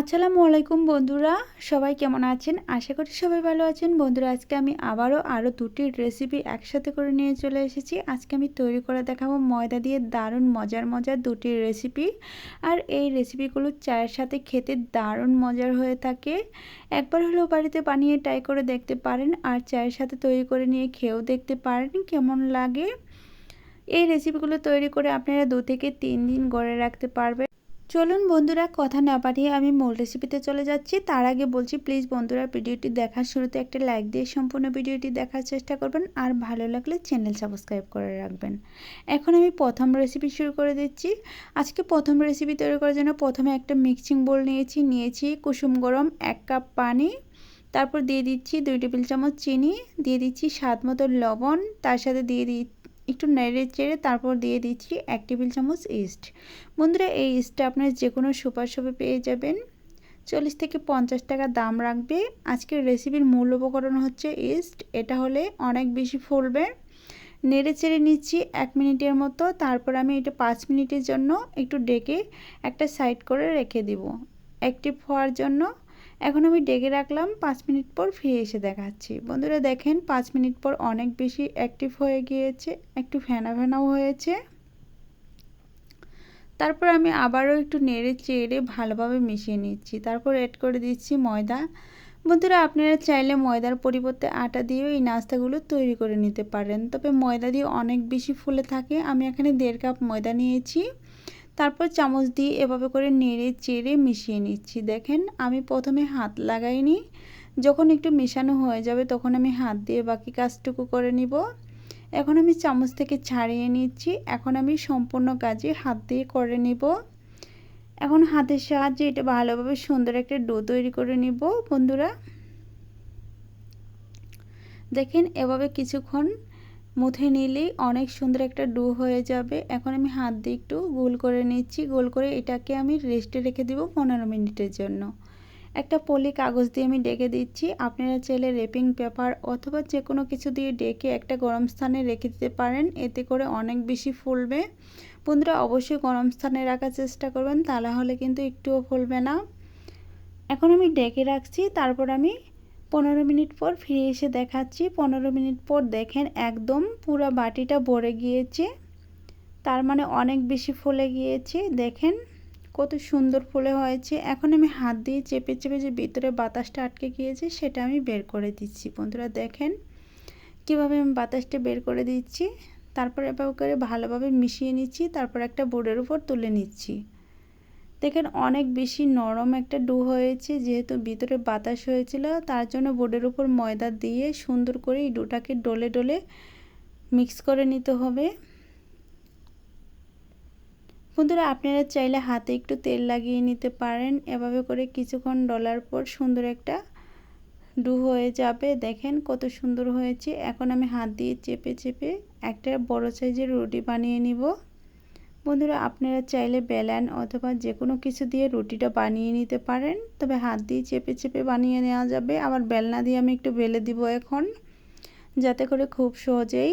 আসসালামু আলাইকুম বন্ধুরা, সবাই কেমন আছেন? আশা করি সবাই ভালো আছেন। বন্ধুরা, আজকে আমি আবারও আরও দুটি রেসিপি একসাথে করে নিয়ে চলে এসেছি। আজকে আমি তৈরি করে দেখাবো ময়দা দিয়ে দারুণ মজার মজার দুটি রেসিপি আর এই রেসিপিগুলো চায়ের সাথে খেতে দারুণ মজার হয়ে থাকে। একবার হলেও বাড়িতে বানিয়ে ট্রাই করে দেখতে পারেন আর চায়ের সাথে তৈরি করে নিয়ে খেয়েও দেখতে পারেন কেমন লাগে। এই রেসিপিগুলো তৈরি করে আপনারা দু থেকে তিন দিন গড়ে রাখতে পারবেন। চলুন বন্ধুরা, কথা না পাঠিয়ে আমি মূল রেসিপিতে চলে যাচ্ছি। তার আগে বলছি প্লিজ বন্ধুরা, ভিডিওটি দেখার শুরুতে একটা লাইক দিয়ে সম্পূর্ণ ভিডিওটি দেখার চেষ্টা করবেন। আর ভালো লাগলে চ্যানেল সাবস্ক্রাইব করে রাখবেন। এখন আমি প্রথম রেসিপি শুরু করে দিচ্ছি। আজকে প্রথম রেসিপি তৈরি করার জন্য প্রথমে একটা মিক্সিং বোল নিয়েছি। নিয়েছি কুসুম গরম এক কাপ পানি। তারপর দিয়ে দিচ্ছি দুই টেবিল চামচ চিনি। দিয়ে দিচ্ছি স্বাদ মতো লবণ। তার সাথে দিয়ে দিচ্ছি একটু নেড়ে চেড়ে তারপর দিয়ে দিচ্ছি এক টেবিল চামচ ইস্ট। বন্ধুরা, এই ইস্টটা আপনার যে কোনো সুপার শপে পেয়ে যাবেন। চল্লিশ থেকে পঞ্চাশ টাকা দাম রাখবে। আজকের রেসিপির মূল উপকরণ হচ্ছে ইস্ট। এটা হলে অনেক বেশি ফুলবে। নেড়ে চেড়ে নিচ্ছি এক মিনিটের মতো। তারপর আমি এটা পাঁচ মিনিটের জন্য একটু ডেকে একটা সাইড করে রেখে দিব। অ্যাক্টিভ হওয়ার জন্য এখন আমি ডেকে রাখলাম, পাঁচ মিনিট পর ফিরে এসে দেখাচ্ছি। বন্ধুরা দেখেন, পাঁচ মিনিট পর অনেক বেশি অ্যাক্টিভ হয়ে গিয়েছে, একটু ফেনা ফেনাও হয়েছে। তারপর আমি আবারও একটু নেড়ে চেড়ে ভালোভাবে মিশিয়ে নিচ্ছি। তারপর অ্যাড করে দিচ্ছি ময়দা। বন্ধুরা আপনারা চাইলে ময়দার পরিবর্তে আটা দিয়েও এই নাস্তাগুলো তৈরি করে নিতে পারেন। তবে ময়দা দিয়ে অনেক বেশি ফুলে থাকে। আমি এখানে দেড় কাপ ময়দা নিয়েছি। তারপর চামচ দিয়ে এভাবে করে নেড়ে চেড়ে মিশিয়ে নিচ্ছি। দেখেন, আমি প্রথমে হাত লাগাইনি। যখন একটু মেশানো হয়ে যাবে, তখন আমি হাত দিয়ে বাকি কাজটুকু করে নিব। এখন আমি চামচ থেকে ছাড়িয়ে নিচ্ছি। এখন আমি সম্পূর্ণ কাজে হাত দিয়ে করে নিব। এখন হাতের সাহায্যে এটা ভালোভাবে সুন্দর একটা ডো তৈরি করে নিব, বন্ধুরা। দেখেন, এভাবে কিছুক্ষণ মুথে নিলেই অনেক সুন্দর একটা ডু হয়ে যাবে। এখন আমি হাত দিয়ে একটু গোল করে নিচ্ছি। গোল করে এটাকে আমি রেস্টে রেখে দেবো পনেরো মিনিটের জন্য। একটা পলি কাগজ দিয়ে আমি ডেকে দিচ্ছি। আপনারা চাইলে রেপিং পেপার অথবা যে কোনো কিছু দিয়ে ডেকে একটা গরম স্থানে রেখে দিতে পারেন। এতে করে অনেক বেশি ফুলবে। বন্ধুরা, অবশ্যই গরম স্থানে রাখার চেষ্টা করবেন, তাহলে হলে কিন্তু একটুও ফুলবে না। এখন আমি ডেকে রাখছি। তারপর আমি পনেরো মিনিট পর ফিরে এসে দেখাচ্ছি। পনেরো মিনিট পর দেখেন একদম পুরো বাটিটা ভরে গিয়েছে। তার মানে অনেক বেশি ফুলে গিয়েছে। দেখেন কত সুন্দর ফুলে হয়েছে। এখন আমি হাত দিয়ে চেপে চেপে যে ভিতরে বাতাসটা আটকে গিয়েছে, সেটা আমি বের করে দিচ্ছি। বন্ধুরা, দেখেন কীভাবে আমি বাতাসটা বের করে দিচ্ছি। তারপর এভাবে করে ভালোভাবে মিশিয়ে নিচ্ছি। তারপর একটা বোর্ডের উপর তুলে নিচ্ছি। দেখেন অনেক বেশি নরম একটা ডো হয়েছে, যেহেতু ভিতরে বাতাস হয়েছিল। তার জন্য বোর্ডের উপর ময়দা দিয়ে সুন্দর করে এই ডোটাকে ডলে ডলে মিক্স করে নিতে হবে। বন্ধুরা, আপনারা চাইলে হাতে একটু তেল লাগিয়ে নিতে পারেন। এভাবে করে কিছুক্ষণ ডলার পর সুন্দর একটা ডু হয়ে যাবে। দেখেন কত সুন্দর হয়েছে। এখন আমি হাত দিয়ে চেপে চেপে একটা বড় সাইজের রুটি বানিয়ে নিব। বন্ধুরা, আপনারা চাইলে বেলান অথবা যে কোনো কিছু দিয়ে রুটিটা বানিয়ে নিতে পারেন। তবে হাত দিয়ে চেপে চেপে বানিয়ে নেওয়া যাবে। আবার বেলনা দিয়ে আমি একটু বেলে দিব এখন, যাতে করে খুব সহজেই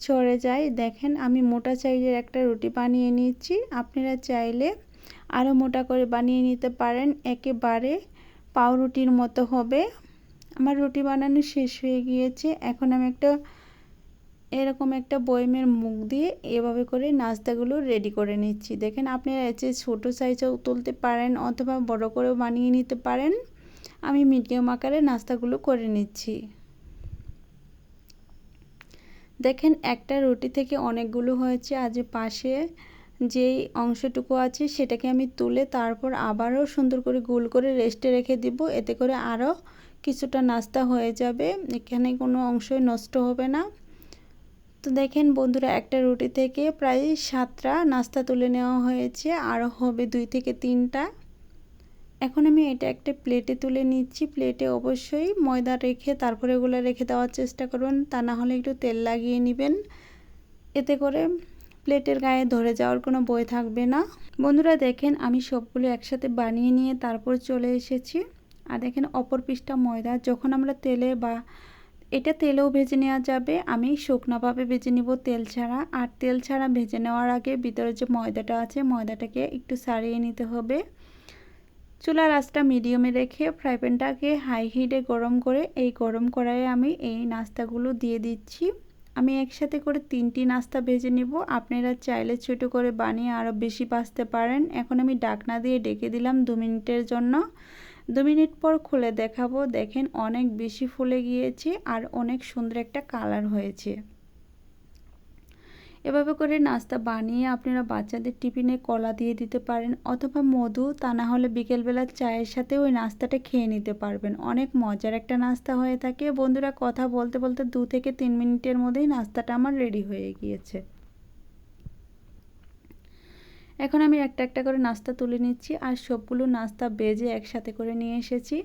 ছড়ে যায়। দেখেন, আমি মোটা সাইজের একটা রুটি বানিয়ে নিচ্ছি। আপনারা চাইলে আরও মোটা করে বানিয়ে নিতে পারেন। একেবারে পাউরুটির মতো হবে। আমার রুটি বানানো শেষ হয়ে গিয়েছে। এখন আমি একটা এরকম একটা বয়মের মুখ দিয়ে এভাবে করে নাস্তাগুলো রেডি করে নিচ্ছি। দেখেন আপনারা এসে ছোটো সাইজেও তুলতে পারেন অথবা বড় করেও বানিয়ে নিতে পারেন। আমি মিডিয়াম আকারে নাস্তাগুলো করে নিচ্ছি। দেখেন একটা রুটি থেকে অনেকগুলো হয়েছে। আজ পাশে যেই অংশটুকু আছে সেটাকে আমি তুলে তারপর আবারও সুন্দর করে গোল করে রেস্টে রেখে দিব। এতে করে আরও কিছুটা নাস্তা হয়ে যাবে। এখানে কোনো অংশই নষ্ট হবে না। তো দেখেন বন্ধুরা, একটা রুটি থেকে প্রায় সাতটা নাস্তা তুলে নেওয়া হয়েছে, আর হবে দুই থেকে তিনটা। এখন আমি এটা একটা প্লেটে তুলে নিচ্ছি। প্লেটে অবশ্যই ময়দা রেখে তারপরে এগুলো রেখে দেওয়ার চেষ্টা করবেন, তা না হলে একটু তেল লাগিয়ে নেবেন। এতে করে প্লেটের গায়ে ধরে যাওয়ার কোনো বই থাকবে না। বন্ধুরা, দেখেন আমি সবগুলো একসাথে বানিয়ে নিয়ে তারপর চলে এসেছি। আর দেখেন অপর পিসটা ময়দা। যখন আমরা তেলে বা এটা তেলেও ভেজে নেওয়া যাবে। আমি শুকনোভাবে ভেজে নিব তেল ছাড়া। আর তেল ছাড়া ভেজে নেওয়ার আগে ভিতরে যে ময়দাটা আছে, ময়দাটাকে একটু সারিয়ে নিতে হবে। চুলার আঁচটা মিডিয়ামে রেখে ফ্রাই প্যানটাকে হাই হিটে গরম করে, এই গরম কড়াইয়ে আমি এই নাস্তাগুলো দিয়ে দিচ্ছি। আমি একসাথে করে তিনটি নাস্তা ভেজে নিব। আপনারা চাইলে ছোটো করে বানিয়ে আরও বেশি বাঁচতে পারেন। এখন আমি ডাকনা দিয়ে ডেকে দিলাম দু মিনিটের জন্য। দু মিনিট পর খুলে দেখাবো। দেখেন অনেক বেশি ফুলে গিয়েছে আর অনেক সুন্দর একটা কালার হয়েছে। এভাবে করে নাস্তা বানিয়ে আপনারা বাচ্চাদের টিফিনে কলা দিয়ে দিতে পারেন অথবা মধু, তা না হলে বিকেলবেলা চায়ের সাথে ওই নাস্তাটা খেয়ে নিতে পারবেন। অনেক মজার একটা নাস্তা হয়ে থাকে। বন্ধুরা, কথা বলতে বলতে দু থেকে তিন মিনিটের মধ্যেই নাস্তাটা আমার রেডি হয়ে গিয়েছে। এখন আমি একটা একটা করে নাস্তা তুলে নিচ্ছি আর সবগুলো নাস্তা বেজে একসাথে করে নিয়ে এসেছি।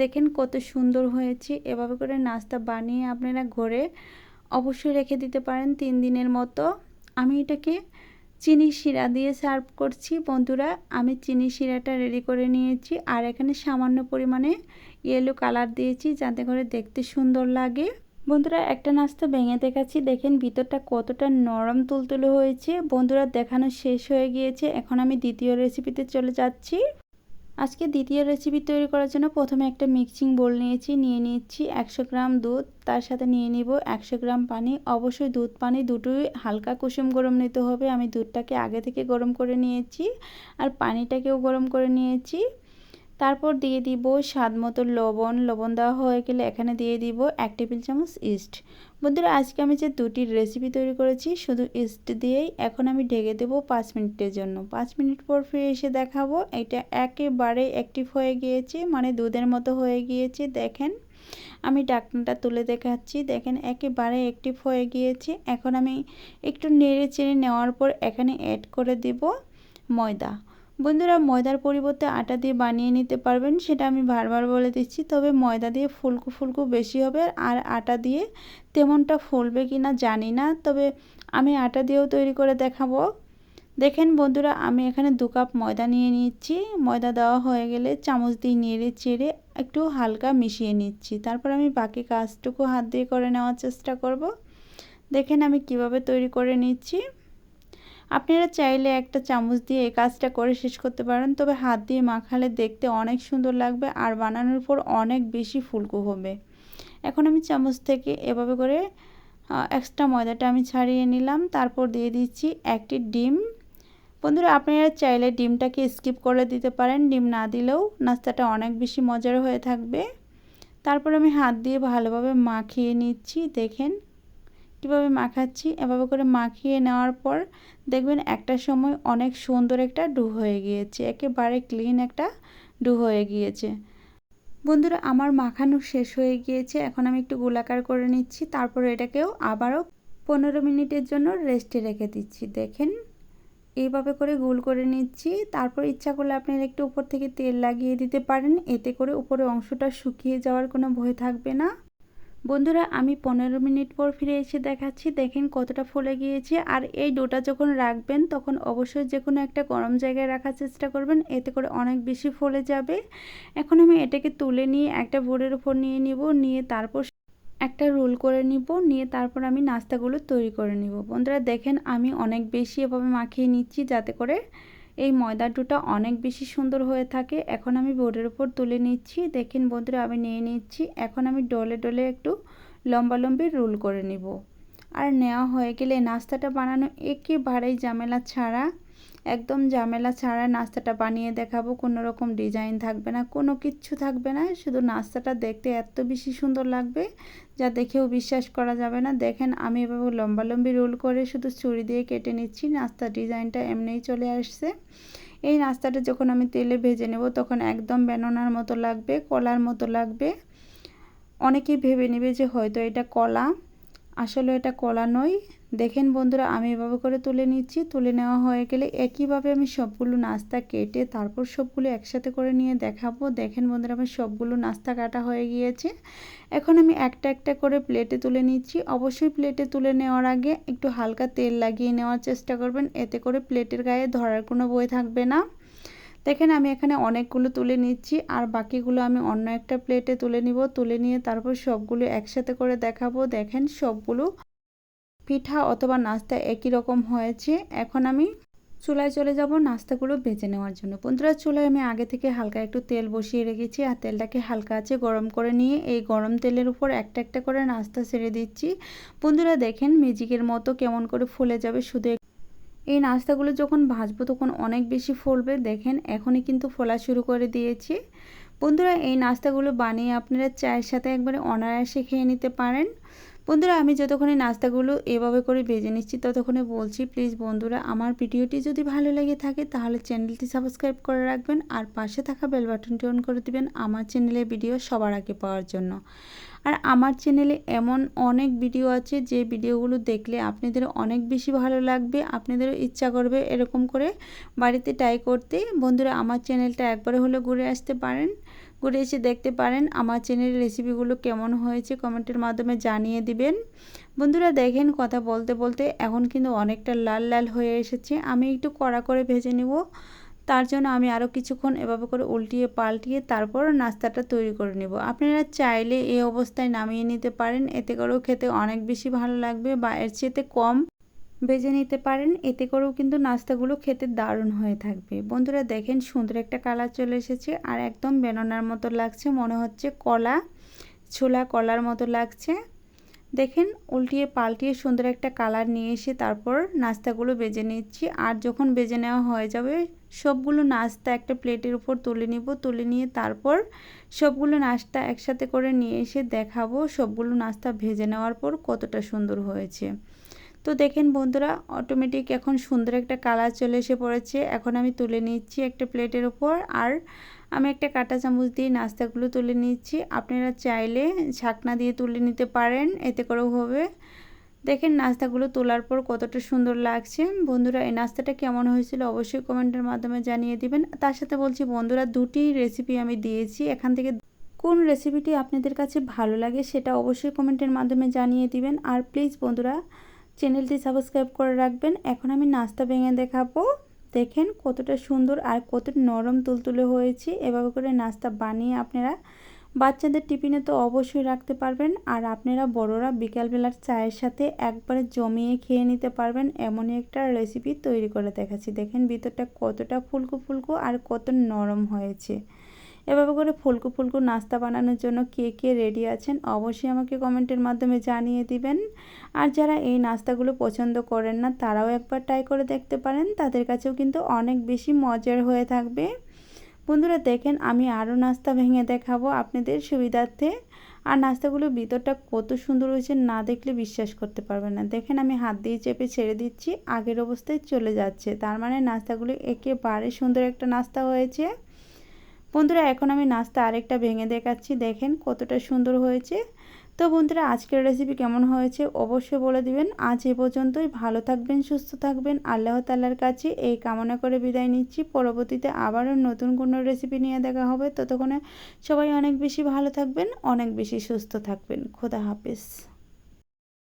দেখেন কত সুন্দর হয়েছে। এভাবে করে নাস্তা বানিয়ে আপনারা ঘরে অবশ্যই রেখে দিতে পারেন তিন দিনের মতো। আমি এটাকে চিনি শিরা দিয়ে সার্ভ করছি। বন্ধুরা, আমি চিনি শিরাটা রেডি করে নিয়েছি আর এখানে সামান্য পরিমাণে ইয়েলো কালার দিয়েছি যাতে করে দেখতে সুন্দর লাগে। বন্ধুরা, একটা নাস্তা ভেঙে দেখাচ্ছি। দেখেন, ভিতরটা কতটা নরম তুলতুলে হয়েছে। বন্ধুরা, দেখানো শেষ হয়ে গিয়েছে। এখন আমি দ্বিতীয় রেসিপিতে চলে যাচ্ছি। আজকে দ্বিতীয় রেসিপি তৈরি করার জন্য প্রথমে একটা মিক্সিং বোল নিয়েছি। নিয়ে নিচ্ছি একশো গ্রাম দুধ। তার সাথে নিয়ে নিব একশো গ্রাম পানি। অবশ্যই দুধ পানি দুটোই হালকা কুসুম গরম নিতে হবে। আমি দুধটাকে আগে থেকে গরম করে নিয়েছি আর পানিটাকেও গরম করে নিয়েছি। তারপর দিয়ে দিব স্বাদ মতো লবণ। লবণ দেওয়া হয়ে গেলে এখানে দিয়ে দিব এক টেবিল চামচ ইস্ট। বন্ধুরা, আজকে আমি যে দুটি রেসিপি তৈরি করেছি, শুধু ইস্ট দিয়েই এখন আমি ঢেকে দেব পাঁচ মিনিটের জন্য। পাঁচ মিনিট পর ফিরে এসে দেখাবো, এটা একেবারে অ্যাক্টিভ হয়ে গিয়েছে মানে দুধের মতো হয়ে গিয়েছে। দেখেন, আমি ডাকনাটা তুলে দেখাচ্ছি। দেখেন, একেবারে অ্যাক্টিভ হয়ে গিয়েছে। এখন আমি একটু নেড়ে চেড়ে নেওয়ার পর এখানে অ্যাড করে দেব ময়দা। বন্ধুরা ময়দার পরিবর্তে আটা দিয়ে বানিয়ে নিতে পারবেন, সেটা আমি বারবার বলে দিচ্ছি। তবে ময়দা দিয়ে ফুলকু ফুলকু বেশি হবে আর আটা দিয়ে তেমনটা ফুলবে কি না জানি না। তবে আমি আটা দিয়েও তৈরি করে দেখাবো। দেখেন বন্ধুরা, আমি এখানে দু কাপ ময়দা নিয়ে নিচ্ছি। ময়দা দেওয়া হয়ে গেলে চামচ দিয়ে নেড়ে চেড়ে একটু হালকা মিশিয়ে নিচ্ছি। তারপর আমি বাকি কাজটুকু হাত দিয়ে করে নেওয়ার চেষ্টা করব। দেখেন আমি কীভাবে তৈরি করে নিচ্ছি। আপনারা চাইলে একটা চামচ দিয়ে এই কাজটা করে শেষ করতে পারেন, তবে হাত দিয়ে মাখালে দেখতে অনেক সুন্দর লাগবে আর বানানোর পর অনেক বেশি ফুলকো হবে। এখন আমি চামচ থেকে এভাবে করে এক্সট্রা ময়দাটা আমি ছাড়িয়ে নিলাম, তারপর দিয়ে দিচ্ছি একটি ডিম। বন্ধুরা, আপনারা চাইলে ডিমটাকে স্কিপ করে দিতে পারেন, ডিম না দিলেও নাস্তাটা অনেক বেশি মজার হয়ে থাকবে। তারপর আমি হাত দিয়ে ভালোভাবে মাখিয়ে নিচ্ছি, দেখেন। কীভাবে মাখাচ্ছি, এভাবে করে মাখিয়ে নেওয়ার পর দেখবেন একটা সময় অনেক সুন্দর একটা ডু হয়ে গিয়েছে, একেবারে ক্লিন একটা ডু হয়ে গিয়েছে। বন্ধুরা, আমার মাখানো শেষ হয়ে গিয়েছে, এখন আমি একটু গোলাকার করে নিচ্ছি, তারপর এটাকেও আবারও পনেরো মিনিটের জন্য রেস্টে রেখে দিচ্ছি। দেখেন, এইভাবে করে গোল করে নিচ্ছি, তারপর ইচ্ছা করলে আপনারা একটু উপর থেকে তেল লাগিয়ে দিতে পারেন, এতে করে উপরে অংশটা শুকিয়ে যাওয়ার কোনো ভয় থাকবে না। বন্ধুরা, আমি পনেরো মিনিট পর ফিরে এসে দেখাচ্ছি। দেখেন কতটা ফুলে গিয়েছে। আর এই ডোটা যখন রাখবেন, তখন অবশ্যই যে কোনো একটা গরম জায়গায় রাখার চেষ্টা করবেন। এতে করে অনেক বেশি ফুলে যাবে। এখন আমি এটাকে তুলে নিয়ে একটা বোর্ডের উপর নিয়ে নিব। নিয়ে তারপর একটা রোল করে নিব। নিয়ে তারপর আমি নাস্তাগুলো তৈরি করে নিব। বন্ধুরা, দেখেন আমি অনেক বেশি এভাবে মাখিয়ে নিচ্ছি যাতে করে এই ময়দার ডোটা অনেক বেশি সুন্দর হয়ে থাকে। এখন আমি বোর্ডের উপর তুলে নিচ্ছি। দেখেন বন্ধুরা, আমি নিয়ে নিচ্ছি। এখন আমি ডলে ডলে একটু লম্বা লম্বি রোল করে নিব। আর নেওয়া হয়ে গেলে নাস্তাটা বানানো একেবারেই ঝামেলা ছাড়া একদম ঝামেলা ছাড়া নাস্তাটা বানিয়ে দেখাবো। কোনো রকম ডিজাইন থাকবে না, কোনো কিচ্ছু থাকবে না। শুধু নাস্তাটা দেখতে এত বেশি সুন্দর লাগবে যা দেখেও বিশ্বাস করা যাবে না। দেখেন, আমি এভাবে লম্বা লম্বি রোল করে শুধু ছুরি দিয়ে কেটে নিচ্ছি নাস্তার ডিজাইনটা এমনিই চলে আসছে। এই নাস্তাটা যখন আমি তেলে ভেজে নেব, তখন একদম বেননার মতো লাগবে, কলার মতো লাগবে। অনেকেই ভেবে নেবে যে হয়তো এটা কলা। আসলে এটা কলা নয় দেখেন বন্ধুরা, আমি এভাবে করে তুলে নিচ্ছি। তুলে নেওয়া হয়ে গেলে একইভাবে আমি সবগুলো নাস্তা কেটে তারপর সবগুলো একসাথে করে নিয়ে দেখাবো। দেখেন বন্ধুরা, আমার সবগুলো নাস্তা কাটা হয়ে গিয়েছে। এখন আমি একটা একটা করে প্লেটে তুলে নিচ্ছি। অবশ্যই প্লেটে তুলে নেওয়ার আগে একটু হালকা তেল লাগিয়ে নেওয়ার চেষ্টা করবেন। এতে করে প্লেটের গায়ে ধরার কোনো বই থাকবে না। দেখেন, আমি এখানে অনেকগুলো তুলে নিচ্ছি। আর বাকিগুলো আমি অন্য একটা প্লেটে তুলে নিব। তুলে নিয়ে তারপর সবগুলো একসাথে করে দেখাবো। দেখেন, সবগুলো পিঠা অথবা নাস্তা একই রকম হয়েছে। এখন আমি চুলায় চলে যাব নাস্তাগুলো বেজে নেওয়ার জন্য। বন্ধুরা, চুলায় আমি আগে থেকে হালকা একটু তেল বসিয়ে রেখেছি আর তেলটাকে হালকা আছে গরম করে নিয়ে এই গরম তেলের উপর একটা একটা করে নাস্তা ছেড়ে দিচ্ছি। বন্ধুরা, দেখেন ম্যাজিকের মতো কেমন করে ফুলে যাবে শুধু এই নাস্তাগুলো যখন ভাজবো তখন অনেক বেশি ফুলবে। দেখেন, এখনই কিন্তু ফোলা শুরু করে দিয়েছি। বন্ধুরা, এই নাস্তাগুলো বানিয়ে আপনারা চায়ের সাথে একবারে অনায়াসে খেয়ে নিতে পারেন। বন্ধুরা, আমি যতক্ষণে নাস্তাগুলো এভাবে করে বেজে নিচ্ছি ততক্ষণে বলছি প্লিজ বন্ধুরা, আমার ভিডিওটি যদি ভালো লেগে থাকে তাহলে চ্যানেলটি সাবস্ক্রাইব করে রাখবেন আর পাশে থাকা বেল বাটনটি অন করে দিবেন আমার চ্যানেলে ভিডিও সবার আগে পাওয়ার জন্য। আর আমার চ্যানেলে এমন অনেক ভিডিও আছে যে ভিডিওগুলো দেখলে আপনাদের অনেক বেশি ভালো লাগবে, আপনাদেরও ইচ্ছা করবে এরকম করে বাড়িতে ট্রাই করতে। বন্ধুরা, আমার চ্যানেলটা একবারে হলে ঘুরে আসতে পারেন। ঘুরে এসে দেখতে পারেন। আমার চ্যানেলের রেসিপিগুলো কেমন হয়েছে কমেন্টের মাধ্যমে জানিয়ে দিবেন। বন্ধুরা দেখেন কথা বলতে বলতে এখন কিন্তু অনেকটা লাল লাল হয়ে এসেছে। আমি একটু কড়া করে ভেজে নেব। তার জন্য আমি আরও কিছুক্ষণ এভাবে করে উল্টিয়ে পাল্টিয়ে তারপর নাস্তাটা তৈরি করে নেব। আপনারা চাইলে এই অবস্থায় নামিয়ে নিতে পারেন। এতে করেও খেতে অনেক বেশি ভালো লাগবে বা এর চেয়েতে কম বেজে নিতে পারেন। এতে করেও কিন্তু নাস্তাগুলো খেতে দারুণ হয়ে থাকবে। বন্ধুরা, দেখেন সুন্দর একটা কালার চলে এসেছে। আর একদম বেননার মতো লাগছে। মনে হচ্ছে কলা, ছোলা কলার মতো লাগছে। দেখেন, উল্টিয়ে পাল্টিয়ে সুন্দর একটা কালার নিয়ে এসে তারপর নাস্তাগুলো বেজে নিচ্ছি। আর যখন বেজে নেওয়া হয়ে যাবে, সবগুলো নাস্তা একটা প্লেটের উপর তুলে নিব। তুলে নিয়ে তারপর সবগুলো নাস্তা একসাথে করে নিয়ে এসে দেখাবো সবগুলো নাস্তা ভেজে নেওয়ার পর কতটা সুন্দর হয়েছে। তো দেখেন বন্ধুরা অটোমেটিক এখন সুন্দর একটা কালার চলে এসে পড়েছে। এখন আমি তুলে নিচ্ছি একটা প্লেটের ওপর আর আমি একটা কাঁটা চামচ দিয়ে নাস্তাগুলো তুলে নিচ্ছি। আপনারা চাইলে ছাকনা দিয়ে তুলে নিতে পারেন, এতে করেও হবে। দেখেন নাস্তাগুলো তোলার পর কতটা সুন্দর লাগছে। বন্ধুরা, এই নাস্তাটা কেমন হয়েছিল অবশ্যই কমেন্টের মাধ্যমে জানিয়ে দিবেন। তার সাথে বলছি বন্ধুরা, দুটি রেসিপি আমি দিয়েছি। এখান থেকে কোন রেসিপিটি আপনাদের কাছে ভালো লাগে সেটা অবশ্যই কমেন্টের মাধ্যমে জানিয়ে দিবেন। আর প্লিজ বন্ধুরা চ্যানেলটি সাবস্ক্রাইব করে রাখবেন। এখন আমি নাস্তা ভেঙে দেখাবো। দেখেন কতটা সুন্দর আর কত নরম তুলতুলে হয়েছে। এভাবে করে নাস্তা বানিয়ে আপনারা বাচ্চাদের টিফিনে তো অবশ্যই রাখতে পারবেন। আর আপনারা বড়রা বিকালবেলার চায়ের সাথে একবারে জমিয়ে খেয়ে নিতে পারবেন। এমনই একটা রেসিপি তৈরি করে দেখাচ্ছি। দেখেন ভিতরটা কতটা ফুলকো ফুলকো আর কত নরম হয়েছে। এভাবে করে ফুলকো ফুলকু নাস্তা বানানোর জন্য কে কে রেডি আছেন অবশ্যই আমাকে কমেন্টের মাধ্যমে জানিয়ে দিবেন। আর যারা এই নাস্তাগুলো পছন্দ করেন না, তারাও একবার ট্রাই করে দেখতে পারেন। তাদের কাছেও কিন্তু অনেক বেশি মজার হয়ে থাকবে। বন্ধুরা, দেখেন আমি আরও নাস্তা ভেঙে দেখাবো আপনাদের সুবিধার্থে। আর নাস্তাগুলোর ভিতরটা কত সুন্দর হয়েছে না দেখলে বিশ্বাস করতে পারবেন না। দেখেন আমি হাত দিয়ে চেপে ছেড়ে দিচ্ছি, আগের অবস্থায় চলে যাচ্ছে। তার মানে নাস্তাগুলো একেবারে সুন্দর একটা নাস্তা হয়েছে। বন্ধুরা, এখন আমি নাস্তা আরেকটা ভেঙে দেখাচ্ছি। দেখেন কতটা সুন্দর হয়েছে। তো বন্ধুরা, আজকের রেসিপি কেমন হয়েছে অবশ্যই বলে দিবেন। আজ এ পর্যন্তই। ভালো থাকবেন, সুস্থ থাকবেন। আল্লাহ তাল্লার কাছে এই কামনা করে বিদায় নিচ্ছি। পরবর্তীতে আবারও নতুন কোনো রেসিপি নিয়ে দেখা হবে। ততক্ষণে সবাই অনেক বেশি ভালো থাকবেন, অনেক বেশি সুস্থ থাকবেন। খোদা হাফেজ।